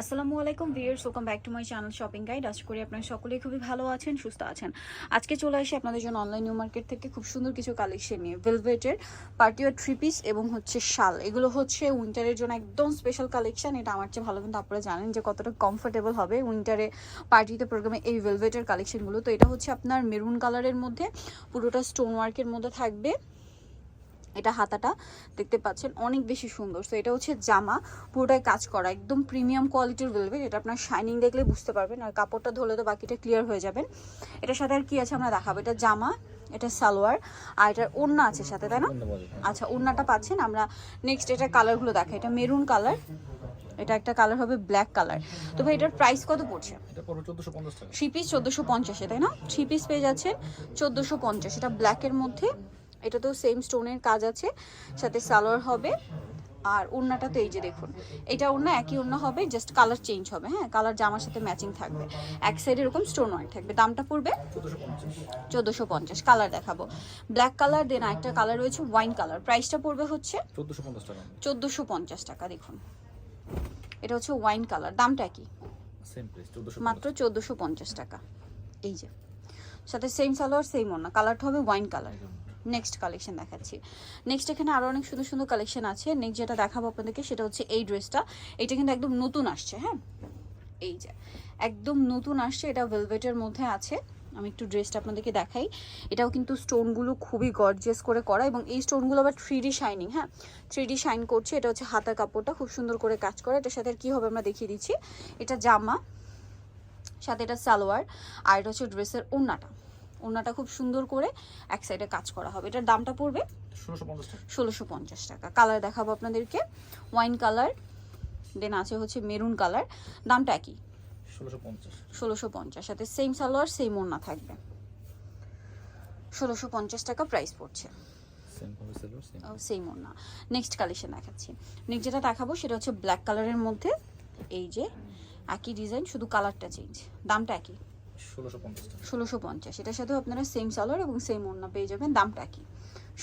আসসালামু আলাইকুম viewers welcome back to my channel shopping guide আশা করি আপনারা সকলেই খুবই ভালো আছেন, সুস্থ আছেন। আজকে চলে আসি আপনাদের জন্য অনলাইন নিউ মার্কেট থেকে খুব সুন্দর কিছু কালেকশন নিয়ে। ভেলভেটের পার্টিওয়ার থ্রি পিস এবং হচ্ছে শাল। এগুলো হচ্ছে উইন্টারের জন্য একদম স্পেশাল কালেকশন এটা আমার চেয়ে ভালো কিন্তু আপনারা জানেন যে কতটা কমফোর্টেবল হবে উইন্টারে পার্টিতে প্রোগ্রামে এই ভেলভেটের কালেকশনগুলো তো এটা হচ্ছে আপনার মেরুন কালারের মধ্যে। পুরোটা স্টোন ওয়ার্কের মধ্যে থাকবে। এটা হাতাটা দেখতে পাচ্ছেন অনেক বেশি সুন্দর। তো এটা হচ্ছে জামা পুরোটাই কাজ করা একদম প্রিমিয়াম কোয়ালিটির ভেলভেট এটা আপনার শাইনিং দেখলে বুঝতে পারবেন। আর কাপড়টা ধরলে তো বাকিটা ক্লিয়ার হয়ে যাবেন। এটার সাথে আর কি আছে আমরা দেখাবো? এটা জামা এটা সালোয়ার আর এটার ওড়না আছে সাথে তাই না? আচ্ছা ওড়নাটা পাচ্ছেন আমরা নেক্সট এটা কালারগুলো দেখা এটা মেরুন কালার এটা একটা কালার হবে ব্ল্যাক কালার তো ভাই এটার প্রাইস কত পড়ছে? থ্রি পিস চোদ্দোশো পঞ্চাশে তাই না? থ্রি পিস পেয়ে যাচ্ছেন চোদ্দোশো পঞ্চাশ। এটা ব্ল্যাকের মধ্যে এটা তো সেম স্টোনের কাজ আছে সাথে সালোয়ার হবে আর ওড়নাটা তো এই যে দেখুন এটা ওড়না একই ওড়না হবে জাস্ট কালার চেঞ্জ হবে হ্যাঁ কালার জামার সাথে ম্যাচিং থাকবে এক সাইডে এরকম স্টোন ওয়ার্ক থাকবে দামটা পড়বে চোদ্দশো পঞ্চাশ কালার দেখাবো ব্ল্যাক কালার দেন একটা কালার রয়েছে ওয়াইন কালার প্রাইসটা পড়বে হচ্ছে চোদ্দশো পঞ্চাশ টাকা। দেখুন এটা হচ্ছে ওয়াইন কালার দামটা কি মাত্র চোদ্দোশো পঞ্চাশ টাকা এই যে সাথে সেম সালোয়ার সেম ওড়না কালারটা হবে ওয়াইন কালার নেক্সট কালেকশন দেখাচ্ছি। নেক্সট এখানে আরও অনেক সুন্দর সুন্দর কালেকশন আছে। নেক্সট যেটা দেখাবো আপনাদেরকে সেটা হচ্ছে এই ড্রেসটা এটা কিন্তু একদম নতুন আসছে হ্যাঁ? এই যে, একদম নতুন আসছে। এটা ভেলভেটের মধ্যে আছে। আমি একটু ড্রেসটা আপনাদেরকে দেখাই। এটাও কিন্তু স্টোনগুলো খুবই গর্জিয়াস করে করা এবং এই স্টোনগুলো আবার থ্রি শাইনিং হ্যাঁ? থ্রি শাইন করছে। এটা হচ্ছে হাতার কাপড়টা। খুব সুন্দর করে কাজ করা। এটার সাথে কি হবে আমরা দেখিয়ে দিচ্ছি। এটা জামা, সাথে এটা সালোয়ার, আর এটা হচ্ছে ড্রেসের ওড়নাটা ওড়নাটা খুব সুন্দর করে এক সাইডে কাজ করা হবে। এটার দামটা পড়বে ষোলোশো পঞ্চাশ টাকা। কালার দেখাবো আপনাদেরকে। ওয়াইন কালার দেন আছে হচ্ছে মেরুন কালার দামটা একই। ষোলোশো পঞ্চাশ। সাথে সেম সালোয়ার সেম ওড়না থাকবে। ষোলোশো পঞ্চাশ টাকা প্রাইস পড়ছে। সেম নেক্সট কালেকশন দেখাচ্ছি। নেক্সট যেটা দেখাবো সেটা হচ্ছে ব্ল্যাক কালারের মধ্যে। এই যে একই ডিজাইন শুধু কালারটা চেঞ্জ দামটা একই। ষোলোশো পঞ্চাশ। এটার সাথেও আপনারা সেম সালোয়ার এবং সেম ওড়না পেয়ে যাবেন। দামটা কি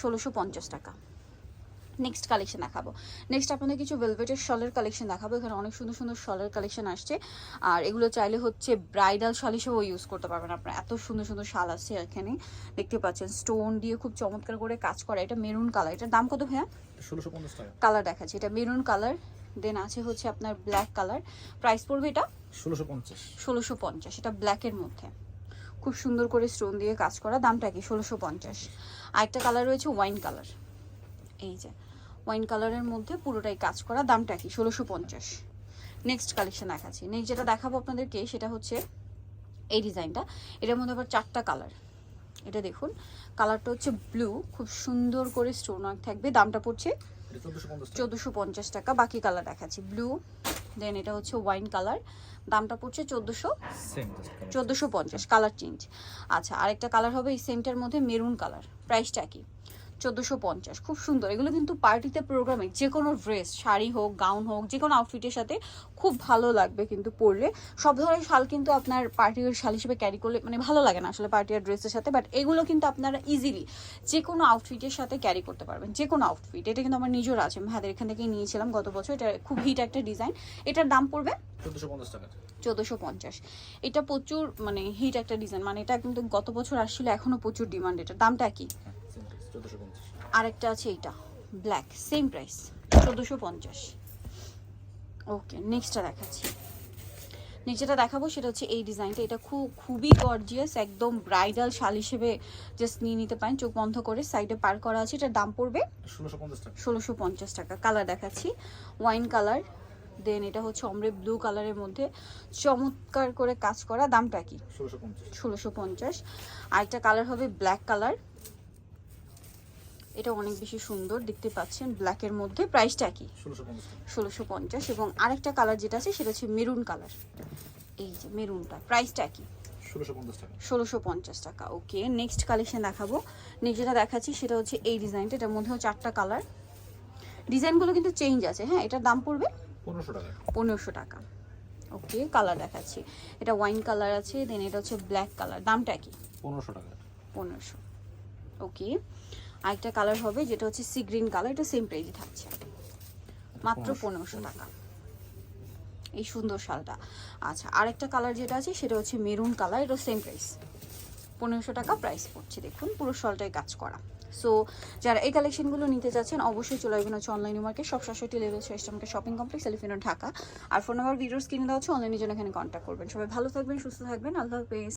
ষোলোশো পঞ্চাশ টাকা। নেক্সট কালেকশন দেখাবো। নেক্সট আপনাদের কিছু ভেলভেটের শলের কালেকশন দেখাবো। এখানে অনেক সুন্দর সুন্দর শলের কালেকশন আসছে। আর এগুলো চাইলে হচ্ছে ব্রাইডাল শাল হিসেবেও ইউজ করতে পারবেন আপনারা। এত সুন্দর সুন্দর শাল আসছে এখানে। দেখতে পাচ্ছেন স্টোন দিয়ে খুব চমৎকার করে কাজ করা। এটা মেরুন কালার এটার দাম কত ভাইয়া? কালার দেখাচ্ছে। এটা মেরুন কালার দেন আছে হচ্ছে আপনার ব্ল্যাক কালার প্রাইস পড়বে এটা? ষোলোশো পঞ্চাশ। ষোলোশো পঞ্চাশ এটা ব্ল্যাকের মধ্যে। খুব সুন্দর করে স্টোন দিয়ে কাজ করা দামটা কি? ষোলোশো পঞ্চাশ। আরেকটা কালার রয়েছে ওয়াইন কালার এই যে ওয়াইন কালারের মধ্যে পুরোটাই কাজ করা দামটা কি? ষোলোশো পঞ্চাশ। নেক্সট কালেকশন দেখাচ্ছি। নেক্সট যেটা দেখাবো আপনাদেরকে সেটা হচ্ছে এই ডিজাইনটা এটার মধ্যে আবার চারটা কালার এটা দেখুন কালারটা হচ্ছে ব্লু খুব সুন্দর করে স্টোন ওয়ার্ক থাকবে দামটা পড়ছে চোদ্দোশো পঞ্চাশ টাকা। বাকি কালার দেখাচ্ছি ব্লু দেন এটা হচ্ছে ওয়াইন কালার দামটা পড়ছে চোদ্দোশো চোদ্দোশো পঞ্চাশ কালার চেঞ্জ আচ্ছা আরেকটা কালার হবে এই সেমটার মধ্যে মেরুন কালার প্রাইসটা কি চোদ্দোশো পঞ্চাশ। খুব সুন্দর। এগুলো কিন্তু পার্টিতে প্রোগ্রামে যে কোনো ড্রেস শাড়ি হোক গাউন হোক যে কোনো আউটফিটের সাথে খুব ভালো লাগবে কিন্তু পরলে। সব ধরনের শাল কিন্তু আপনার পার্টির শাল হিসেবে ক্যারি করলে মানে ভালো লাগে না আসলে পার্টি আর ড্রেসের সাথে বাট এগুলো কিন্তু আপনারা ইজিলি যে কোনো আউটফিটের সাথে ক্যারি করতে পারবেন যে কোনো আউটফিট এটা কিন্তু আমার নিজের আছে। আমি হাতের এখান থেকেই নিয়েছিলাম গত বছর। এটা খুব হিট একটা ডিজাইন এটার দাম পড়বে? চোদ্দশো চোদ্দোশো পঞ্চাশ। এটা প্রচুর মানে হিট একটা ডিজাইন মানে এটা কিন্তু গত বছর আসছিল এখনও প্রচুর ডিমান্ড এটা দামটা কি? আরেকটা আছে এইটা ব্ল্যাক সেম প্রাইস চোদ্দোশো পঞ্চাশ। ওকে নেক্সটটা দেখাচ্ছি। নিচেটা দেখাবো সেটা হচ্ছে এই ডিজাইনটা এটা খুব খুবই গর্জিয়াস একদম ব্রাইডাল শাল হিসেবে জাস্ট নিয়ে নিতে পারেন। চোখ বন্ধ করে সাইডে পার করা আছে। এটার দাম পড়বে ষোলোশো পঞ্চাশ টাকা। কালার দেখাচ্ছি। ওয়াইন কালার দেন এটা হচ্ছে অমরে ব্লু কালারের মধ্যে। চমৎকার করে কাজ করা দামটা কি? ষোলোশো পঞ্চাশ ষোলোশো পঞ্চাশ। আরেকটা কালার হবে ব্ল্যাক কালার এটা অনেক বেশি সুন্দর দেখতে পাচ্ছেন ব্ল্যাকের মধ্যে। প্রাইসটা কি? ষোলোশো পঞ্চাশ। এবং আরেকটা কালার যেটা আছে সেটা হচ্ছে মেরুন কালার এই যে মেরুনটা প্রাইসটা কি? ষোলোশো পঞ্চাশ টাকা। ষোলোশো পঞ্চাশ টাকা ওকে নেক্সট কালেকশন দেখাবো। নেক্সট যেটা দেখাচ্ছি সেটা হচ্ছে এই ডিজাইনটা এটার মধ্যেও চারটা কালার ডিজাইনগুলো কিন্তু চেঞ্জ আছে হ্যাঁ? এটার দাম পড়বে? পনেরোশো টাকা। পনেরোশো টাকা। ওকে কালার দেখাচ্ছি। এটা ওয়াইন কালার আছে দেন এটা হচ্ছে ব্ল্যাক কালার দামটা কি? পনেরোশো টাকা। পনেরোশো। ওকে আরেকটা কালার হবে যেটা হচ্ছে সি গ্রিন কালার এটা সেম প্রাইজে থাকছে। মাত্র পনেরোশো টাকা। এই সুন্দর শালটা। আচ্ছা আরেকটা কালার যেটা আছে সেটা হচ্ছে মেরুন কালার এটা সেম প্রাইস পনেরোশো টাকা প্রাইস পড়ছে দেখুন পুরো শলটাই কাজ করা। সো যারা এই কালেকশনগুলো নিতে চাচ্ছেন অবশ্যই চলে আসবেন হচ্ছে অনলাইন মার্কেট সব সাতষট্টি লেভেল শ্রেষ্ঠমকে শপিং কমপ্লেক্স এলিফিনো ঢাকা আর ফোন নাম্বার ভিডিওস কিনে দেওয়া হচ্ছে অনলাইনের জন্য এখানে কন্ট্যাক্ট করবেন। সবাই ভালো থাকবেন সুস্থ থাকবেন আল্লাহ হাফেজ।